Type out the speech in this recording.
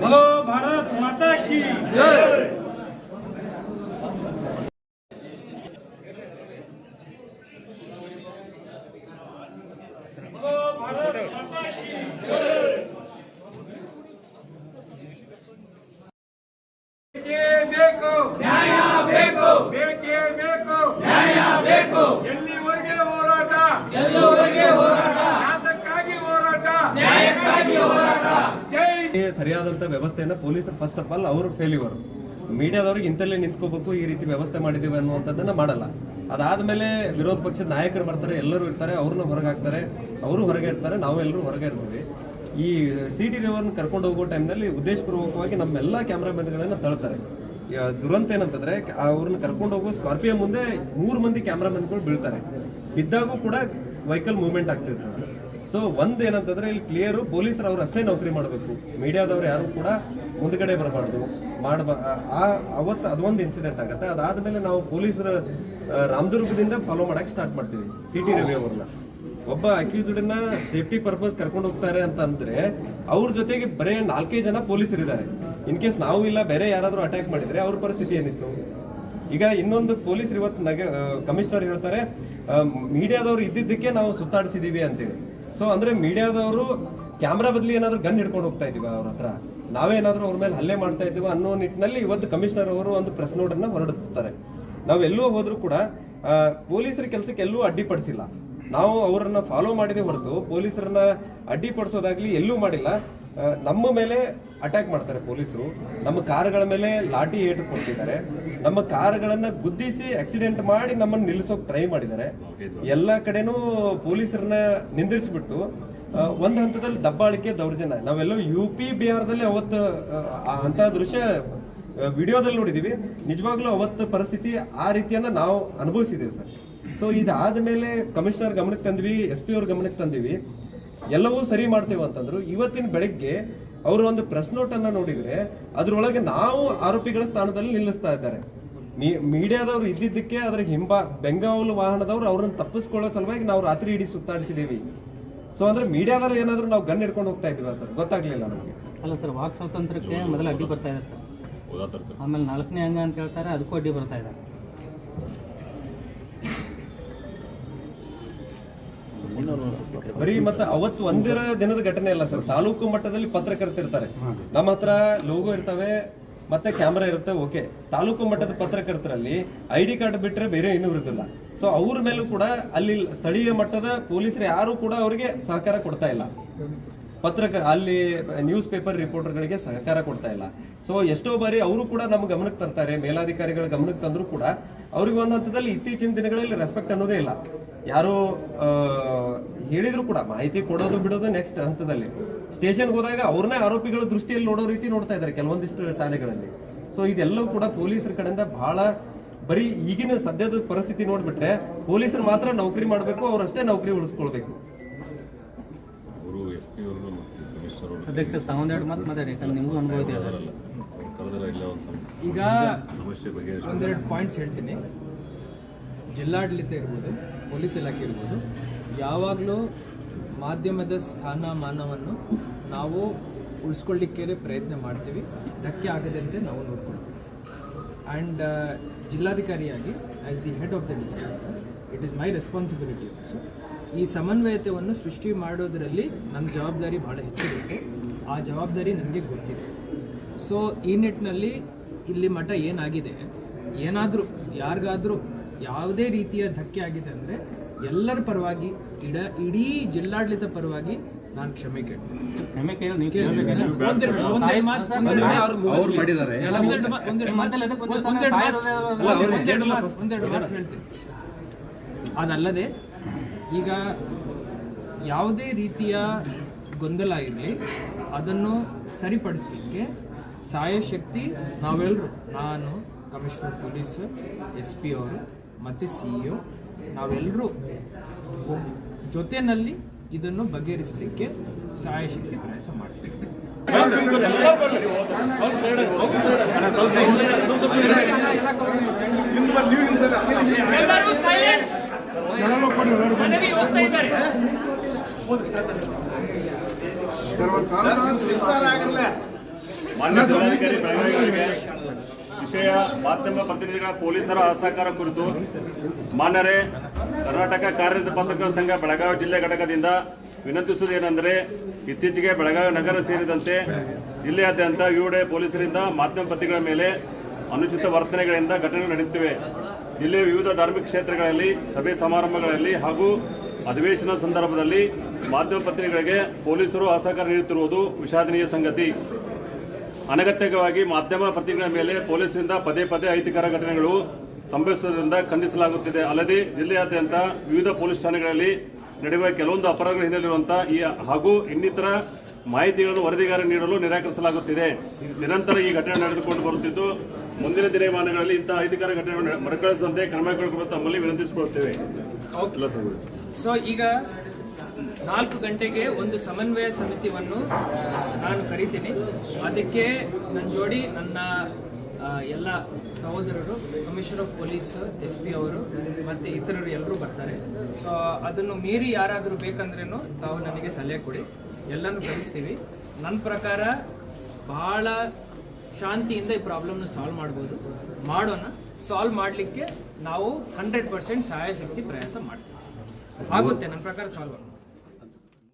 বলো ভারত মাতা কি? ভারত মাতা কি? ಎಲ್ಲಿವರೆಗೆ ಹೋರಾಟ? ಎಲ್ಲಿವರೆಗೆ ಹೋರಾಟ? ನ್ಯಾಯಕ್ಕಾಗಿ ಹೋರಾಟ. ನ್ಯಾಯಕ್ಕಾಗಿ ಹೋರಾಟ. ಜೈ ಸರಿಯಾದಂತ ವ್ಯವಸ್ಥೆಯನ್ನ ಪೊಲೀಸರು ಫಸ್ಟ್ ಆಫ್ ಆಲ್ ಅವರು ಫೇಲ್ಯೂರ್ ಮೀಡಿಯಾದವ್ರಿಗೆ ಇಂತಲ್ಲೇ ನಿಂತ್ಕೋಬೇಕು ಈ ರೀತಿ ವ್ಯವಸ್ಥೆ ಮಾಡಿದೀವಿ ಅನ್ನುವಂಥದ್ದನ್ನ ಮಾಡಲ್ಲ. ಅದಾದ್ಮೇಲೆ ವಿರೋಧ ಪಕ್ಷದ ನಾಯಕರು ಬರ್ತಾರೆ ಎಲ್ಲರೂ ಇರ್ತಾರೆ ಅವ್ರನ್ನ ಹೊರಗೆ ಹಾಕ್ತಾರೆ ಅವರು ಹೊರಗೆ ಇರ್ತಾರೆ ನಾವೆಲ್ಲರೂ ಹೊರಗೆ ಇರ್ತೀವಿ. ಈ ಸಿ ಟಿ ರಿವರ್ನ ಕರ್ಕೊಂಡು ಹೋಗೋ ಟೈಮ್ನಲ್ಲಿ ಉದ್ದೇಶಪೂರ್ವಕವಾಗಿ ನಮ್ಮೆಲ್ಲ ಕ್ಯಾಮ್ರಾಮನ್ಗಳನ್ನ ತಳ್ತಾರೆ. ದುರಂತ ಏನಂತಂದ್ರೆ, ಅವ್ರನ್ನ ಕರ್ಕೊಂಡು ಹೋಗೋ ಸ್ಕಾರ್ಪಿಯೋ ಮುಂದೆ ಮೂರು ಮಂದಿ ಕ್ಯಾಮ್ರಾಮನ್ಗಳು ಬೀಳ್ತಾರೆ. ಬಿದ್ದಾಗೂ ಕೂಡ ವೆಹಿಕಲ್ ಮೂವ್ಮೆಂಟ್ ಆಗ್ತಿರ್ತದೆ. ಸೊ ಒಂದ್ ಏನಂತಂದ್ರೆ, ಇಲ್ಲಿ ಕ್ಲಿಯರ್ ಪೊಲೀಸರು ಅವ್ರು ಅಷ್ಟೇ ನೌಕರಿ ಮಾಡಬೇಕು. ಮೀಡಿಯಾದವ್ರು ಯಾರು ಕೂಡ ಮುಂದ್ಗಡೆ ಬರಬಾರ್ದು. ಮಾಡಬ ಆ ಅವತ್ತು ಅದೊಂದು ಇನ್ಸಿಡೆಂಟ್ ಆಗುತ್ತೆ. ಅದಾದ್ಮೇಲೆ ನಾವು ಪೊಲೀಸರ ರಾಮದುರ್ಗದಿಂದ ಫಾಲೋ ಮಾಡಕ್ ಸ್ಟಾರ್ಟ್ ಮಾಡ್ತೀವಿ ಸಿ ಟಿ ರವಿ ಅವ್ರನ್ನ. ಒಬ್ಬ ಅಕ್ಯೂಸ್ಡ್ನ ಸೇಫ್ಟಿ ಪರ್ಪಸ್ ಕರ್ಕೊಂಡು ಹೋಗ್ತಾರೆ ಅಂತ ಅಂದ್ರೆ, ಅವ್ರ ಜೊತೆಗೆ ಬರೇ ನಾಲ್ಕೈದು ಜನ ಪೊಲೀಸರು ಇದ್ದಾರೆ ಇನ್ ಕೇಸ್ ನಾವು ಇಲ್ಲ, ಬೇರೆ ಯಾರಾದರೂ ಅಟ್ಯಾಕ್ ಮಾಡಿದ್ರೆ ಅವ್ರ ಪರಿಸ್ಥಿತಿ ಏನಿತ್ತು? ಈಗ ಇನ್ನೊಂದು ಪೊಲೀಸರು ಇವತ್ತು ನಗ ಕಮಿಷನರ್ ಹೇಳ್ತಾರೆ ಮೀಡಿಯಾದವ್ರು ಇದ್ದಿದ್ದಕ್ಕೆ ನಾವು ಸುತ್ತಾಡಿಸಿದೀವಿ ಅಂತೇಳಿ. ಸೊ ಅಂದ್ರೆ ಮೀಡಿಯಾದವರು ಕ್ಯಾಮ್ರಾ ಬದಲಿ ಏನಾದರೂ ಗನ್ ಹಿಡ್ಕೊಂಡು ಹೋಗ್ತಾ ಇದೀವ ಅವ್ರ ಹತ್ರ? ನಾವೇನಾದ್ರೂ ಅವ್ರ ಮೇಲೆ ಹಲ್ಲೆ ಮಾಡ್ತಾ ಇದೀವ ಅನ್ನೋ ನಿಟ್ಟಿನಲ್ಲಿ ಇವತ್ತು ಕಮಿಷನರ್ ಅವರು ಒಂದು ಪ್ರೆಸ್ ನೋಟ್ ಅನ್ನ ಹೊರಡಿಸ್ತಾರೆ. ನಾವು ಎಲ್ಲೂ ಹೋದ್ರೂ ಕೂಡ ಪೊಲೀಸರ ಕೆಲಸಕ್ಕೆ ಎಲ್ಲೂ ಅಡ್ಡಿಪಡಿಸಿಲ್ಲ. ನಾವು ಅವರನ್ನ ಫಾಲೋ ಮಾಡಿದೆ ಹೊರತು ಪೊಲೀಸರನ್ನ ಅಡ್ಡಿಪಡಿಸೋದಾಗ್ಲಿ ಎಲ್ಲೂ ಮಾಡಿಲ್ಲ. ನಮ್ಮ ಮೇಲೆ ಅಟ್ಯಾಕ್ ಮಾಡ್ತಾರೆ ಪೊಲೀಸರು. ನಮ್ಮ ಕಾರ್ಗಳ ಮೇಲೆ ಲಾಠಿ ಏಟು ಕೊಡ್ತಿದ್ದಾರೆ ನಮ್ಮ ಕಾರುಗಳನ್ನ ಗುದ್ದಿಸಿ ಆಕ್ಸಿಡೆಂಟ್ ಮಾಡಿ ನಮ್ಮನ್ನು ನಿಲ್ಲಿಸೋಕೆ ಟ್ರೈ ಮಾಡಿದ್ದಾರೆ. ಎಲ್ಲ ಕಡೆನೂ ಪೊಲೀಸರನ್ನ ನಿಂದಿರಿಸ್ಬಿಟ್ಟು ಒಂದು ಹಂತದಲ್ಲಿ ದಬ್ಬಾಳಿಕೆ ದೌರ್ಜನ್ಯ. ನಾವೆಲ್ಲೋ ಯು ಪಿ ಬಿಹಾರದಲ್ಲಿ ಅವತ್ತು ಅಂತ ದೃಶ್ಯ ವಿಡಿಯೋದಲ್ಲಿ ನೋಡಿದೀವಿ. ನಿಜವಾಗ್ಲೂ ಅವತ್ತು ಪರಿಸ್ಥಿತಿ ಆ ರೀತಿಯನ್ನ ನಾವು ಅನುಭವಿಸಿದ್ದೀವಿ ಸರ್. ಸೊ ಇದಾದ ಮೇಲೆ ಕಮಿಷನರ್ ಗಮನಕ್ಕೆ ತಂದ್ವಿ ಎಸ್ ಪಿ ಅವ್ರ ಗಮನಕ್ಕೆ ತಂದಿವಿ. ಎಲ್ಲವೂ ಸರಿ ಮಾಡ್ತೇವೆ ಅಂತಂದ್ರು. ಇವತ್ತಿನ ಬೆಳಗ್ಗೆ ಅವರು ಒಂದು ಪ್ರೆಸ್ ನೋಟ್ ಅನ್ನ ನೋಡಿದ್ರೆ ಅದ್ರೊಳಗೆ ನಾವು ಆರೋಪಿಗಳ ಸ್ಥಾನದಲ್ಲಿ ನಿಲ್ಲಿಸ್ತಾ ಇದ್ದಾರೆ. ಮೀ- ಮೀಡಿಯಾದವ್ರು ಇದ್ದಿದ್ದಕ್ಕೆ ಅದ್ರ ಹಿಂಬ ಬೆಂಗಾವಲು ವಾಹನದವ್ರು ಅವ್ರನ್ನ ತಪ್ಪಿಸ್ಕೊಳ್ಳೋ ಸಲುವಾಗಿ ನಾವು ರಾತ್ರಿ ಇಡೀ ಸುತ್ತಾಡಿಸಿದೀವಿ ಸೊ ಅಂದ್ರೆ ಮೀಡಿಯಾದವ್ರು ಏನಾದ್ರು ನಾವು ಗನ್ ಹಿಡ್ಕೊಂಡು ಹೋಗ್ತಾ ಇದೀವ ಸರ್? ಗೊತ್ತಾಗ್ಲಿಲ್ಲ ನಮಗೆ. ಅಲ್ಲ ಸರ್ ವಾಕ್ ಸ್ವಾತಂತ್ರ್ಯಕ್ಕೆ ಮೊದಲು ಅಡ್ಡಿ ಬರ್ತಾ ಇದೆ ಸರ್. ಆಮೇಲೆ ನಾಲ್ಕನೇ ಅಂಗ ಅಂತ ಹೇಳ್ತಾರೆ ಅದಕ್ಕೂ ಅಡ್ಡಿ ಬರ್ತಾ ಇದ್ದಾರೆ ಬರೀ ಮತ್ತೆ ಅವತ್ತು ಒಂದಿರ ದಿನದ ಘಟನೆ ಅಲ್ಲ ಸರ್. ತಾಲೂಕು ಮಟ್ಟದಲ್ಲಿ ಪತ್ರಕರ್ತಿರ್ತಾರೆ ನಮ್ಮ ಹತ್ರ ಲೋಗೋ ಇರ್ತವೆ ಮತ್ತೆ ಕ್ಯಾಮ್ರಾ ಇರುತ್ತೆ ಓಕೆ ತಾಲೂಕು ಮಟ್ಟದ ಪತ್ರಕರ್ತರಲ್ಲಿ ಐ ಡಿ ಕಾರ್ಡ್ ಬಿಟ್ರೆ ಬೇರೆ ಇನ್ನೂ ಇರುತ್ತಿಲ್ಲ ಸೊ ಅವ್ರ ಮೇಲೂ ಕೂಡ ಅಲ್ಲಿ ಸ್ಥಳೀಯ ಮಟ್ಟದ ಪೊಲೀಸರು ಯಾರು ಕೂಡ ಅವರಿಗೆ ಸಹಕಾರ ಕೊಡ್ತಾ ಇಲ್ಲ. ಪತ್ರಕ, ಅಲ್ಲಿ ನ್ಯೂಸ್ ಪೇಪರ್ ರಿಪೋರ್ಟರ್ಗಳಿಗೆ ಸಹಕಾರ ಕೊಡ್ತಾ ಇಲ್ಲ. ಸೊ ಎಷ್ಟೋ ಬಾರಿ ಅವರು ಕೂಡ ನಮ್ಮ ಗಮನಕ್ಕೆ ತರ್ತಾರೆ, ಮೇಲಾಧಿಕಾರಿಗಳ ಗಮನಕ್ಕೆ ತಂದರೂ ಕೂಡ ಅವ್ರಿಗೆ ಒಂದು ಹಂತದಲ್ಲಿ ಇತ್ತೀಚಿನ ದಿನಗಳಲ್ಲಿ ರೆಸ್ಪೆಕ್ಟ್ ಅನ್ನೋದೇ ಇಲ್ಲ. ಯಾರು ಹೇಳಿದ್ರು ಕೂಡ ಮಾಹಿತಿ ಕೊಡೋದು ಬಿಡೋದು ನೆಕ್ಸ್ಟ್ ಹಂತದಲ್ಲಿ. ಸ್ಟೇಷನ್ಗೆ ಹೋದಾಗ ಅವ್ರನ್ನೇ ಆರೋಪಿಗಳ ದೃಷ್ಟಿಯಲ್ಲಿ ನೋಡೋ ರೀತಿ ನೋಡ್ತಾ ಇದ್ದಾರೆ ಕೆಲವೊಂದಿಷ್ಟು ಠಾಣೆಗಳಲ್ಲಿ. ಸೊ ಇದೆಲ್ಲವೂ ಕೂಡ ಪೊಲೀಸರ ಕಡೆಯಿಂದ ಬಹಳ ಬರೀ ಈಗಿನ ಸದ್ಯದ ಪರಿಸ್ಥಿತಿ ನೋಡ್ಬಿಟ್ರೆ ಪೊಲೀಸರು ಮಾತ್ರ ನೌಕರಿ ಮಾಡಬೇಕು, ಅವರಷ್ಟೇ ನೌಕರಿ ಉಳಿಸ್ಕೊಳ್ಬೇಕು. ಅದಕ್ಕೆ ಸಹ ಒಂದೆರಡು ಮಾತು ಮಾತಾಡಿ? ಯಾಕಂದ್ರೆ ನಿಮಗೂ ಅನುಭವ ಇದೆ ಈಗ ಒಂದೆರಡು ಪಾಯಿಂಟ್ಸ್ ಹೇಳ್ತೀನಿ. ಜಿಲ್ಲಾಡಳಿತ ಇರ್ಬೋದು, ಪೊಲೀಸ್ ಇಲಾಖೆ ಇರ್ಬೋದು, ಯಾವಾಗಲೂ ಮಾಧ್ಯಮದ ಸ್ಥಾನಮಾನವನ್ನು ನಾವು ಉಳಿಸ್ಕೊಳ್ಳಿಕ್ಕೆ ಪ್ರಯತ್ನ ಮಾಡ್ತೀವಿ. ಧಕ್ಕೆ ಆಗದಂತೆ ನಾವು ನೋಡ್ಕೊಳ್ತೀವಿ. And ಜಿಲ್ಲಾಧಿಕಾರಿಯಾಗಿ as the head of the district it is my responsibility also ಈ ಸಮನ್ವಯತೆಯನ್ನು ಸೃಷ್ಟಿ ಮಾಡೋದರಲ್ಲಿ ನನ್ನ ಜವಾಬ್ದಾರಿ ಭಾಳ ಹೆಚ್ಚಿರುತ್ತೆ ಆ ಜವಾಬ್ದಾರಿ ನನಗೆ ಗೊತ್ತಿದೆ. ಸೊ ಈ ನಿಟ್ಟಿನಲ್ಲಿ ಇಲ್ಲಿ ಮಠ ಏನಾಗಿದೆ? ಏನಾದರೂ ಯಾರಿಗಾದರೂ ಯಾವುದೇ ರೀತಿಯ ಧಕ್ಕೆ ಆಗಿದೆ ಅಂದರೆ ಎಲ್ಲರ ಪರವಾಗಿ ಇಡ ಇಡೀ ಜಿಲ್ಲಾಡಳಿತ ಪರವಾಗಿ ನಾನು ಕ್ಷಮೆ ಕೇಳ್ತೀನಿ. ಅದಲ್ಲದೆ ಈಗ ಯಾವುದೇ ರೀತಿಯ ಗೊಂದಲ ಇರಲಿ, ಅದನ್ನು ಸರಿಪಡಿಸಲಿಕ್ಕೆ ಸಹಾಯಶಕ್ತಿ ನಾವೆಲ್ಲರೂ ನಾನು, commissioner of police, S P ಅವರು, ಮತ್ತು ಸಿ ಇ ನಾವೆಲ್ಲರೂ ಜೊತೆಯಲ್ಲಿ ಇದನ್ನು ಬಗೆಹರಿಸಲಿಕ್ಕೆ ಸಹಾಯಶಕ್ತಿ ಪ್ರಯಾಸ ಮಾಡಬೇಕು ಮಾನ್ಯ ವಿಷಯ ಮಾಧ್ಯಮ ಪ್ರತಿನಿಧಿಗಳ ಪೊಲೀಸರ ಅಸಹಕಾರ ಕುರಿತು ಮಾನ್ಯರೇ, ಕರ್ನಾಟಕ ಕಾರ್ಯನಿರತ ಪತ್ರಕರ್ತರ ಸಂಘ ಬೆಳಗಾವಿ ಜಿಲ್ಲೆ ಘಟಕದಿಂದ ವಿನಂತಿಸುವುದೇನೆಂದರೆ ಇತ್ತೀಚೆಗೆ ಬೆಳಗಾವಿ ನಗರ ಸೇರಿದಂತೆ ಜಿಲ್ಲೆಯಾದ್ಯಂತ ವಿವಿಡೆ ಪೊಲೀಸರಿಂದ ಮಾಧ್ಯಮ ಪತ್ರಿಕೆಗಳ ಮೇಲೆ ಅನುಚಿತ ವರ್ತನೆಗಳಿಂದ ಘಟನೆಗಳು ನಡೆಯುತ್ತಿವೆ ಜಿಲ್ಲೆಯ ವಿವಿಧ ಧಾರ್ಮಿಕ ಕ್ಷೇತ್ರಗಳಲ್ಲಿ, ಸಭೆ ಸಮಾರಂಭಗಳಲ್ಲಿ ಹಾಗೂ ಅಧಿವೇಶನ ಸಂದರ್ಭದಲ್ಲಿ ಮಾಧ್ಯಮ ಪತ್ರಿಕೆಗಳಿಗೆ ಪೊಲೀಸರು ಅಸಹಕಾರ ನೀಡುತ್ತಿರುವುದು ವಿಷಾದನೀಯ ಸಂಗತಿ. ಅನಗತ್ಯವಾಗಿ ಮಾಧ್ಯಮ ಪತ್ರಿಕೆಗಳ ಮೇಲೆ ಪೊಲೀಸರಿಂದ ಪದೇ ಪದೇ ಅಹಿತಕರ ಘಟನೆಗಳು ಸಂಭವಿಸುವುದರಿಂದ ಖಂಡಿಸಲಾಗುತ್ತಿದೆ. ಅಲ್ಲದೆ ಜಿಲ್ಲೆಯಾದ್ಯಂತ ವಿವಿಧ ಪೊಲೀಸ್ ಠಾಣೆಗಳಲ್ಲಿ ನಡೆಯುವ ಕೆಲವೊಂದು ಅಪರಾಧಗಳ ಹಿನ್ನೆಲೆಯಿರುವಂತಹ ಈ ಹಾಗೂ ಇನ್ನಿತರ ಮಾಹಿತಿಗಳನ್ನು ವರದಿಗಾರ ನೀಡಲು ನಿರಾಕರಿಸಲಾಗುತ್ತಿದೆ. ನಿರಂತರ ಈ ಘಟನೆ ನಡೆದುಕೊಂಡು ಬರುತ್ತಿದ್ದು ಮುಂದಿನ ದಿನಮಾನಗಳಲ್ಲಿ ಇಂತಹ ಅಹಿತಕರ ಘಟನೆಗಳನ್ನು ಮರುಕಳಿಸದಂತೆ ಕ್ರಮ ಕೈಗೊಳ್ಳುವಂತ ತಮ್ಮಲ್ಲಿ ವಿನಂತಿಸಿಕೊಳ್ಳುತ್ತೇವೆ. ಸೊ ಈಗ ನಾಲ್ಕು ಗಂಟೆಗೆ ಒಂದು ಸಮನ್ವಯ ಸಮಿತಿಯನ್ನು ನಾನು ಕರಿತೀನಿ. ಅದಕ್ಕೆ ನನ್ನ ಜೋಡಿ ನನ್ನ ಎಲ್ಲ ಸಹೋದರರು, commissioner of police, S P ಅವರು, ಮತ್ತು ಇತರರು ಎಲ್ಲರೂ ಬರ್ತಾರೆ. ಸೊ ಅದನ್ನು ಮೀರಿ ಯಾರಾದರೂ ಬೇಕಂದ್ರೇನು ತಾವು ನನಗೆ ಸಲಹೆ ಕೊಡಿ. ಎಲ್ಲನೂ ಕಳಿಸ್ತೀವಿ. ನನ್ನ ಪ್ರಕಾರ ಬಹಳ ಶಾಂತಿಯಿಂದ ಈ ಪ್ರಾಬ್ಲಮ್ನ ಸಾಲ್ವ್ ಮಾಡ್ಬೋದು. ಮಾಡೋಣ. ಸಾಲ್ವ್ ಮಾಡಲಿಕ್ಕೆ ನಾವು ಹಂಡ್ರೆಡ್ ಪರ್ಸೆಂಟ್ ಸಹಾಯ ಶಕ್ತಿ ಪ್ರಯಾಸ ಮಾಡ್ತೀವಿ. ಆಗುತ್ತೆ, ನನ್ನ ಪ್ರಕಾರ ಸಾಲ್ವ್ ಆಗುತ್ತೆ.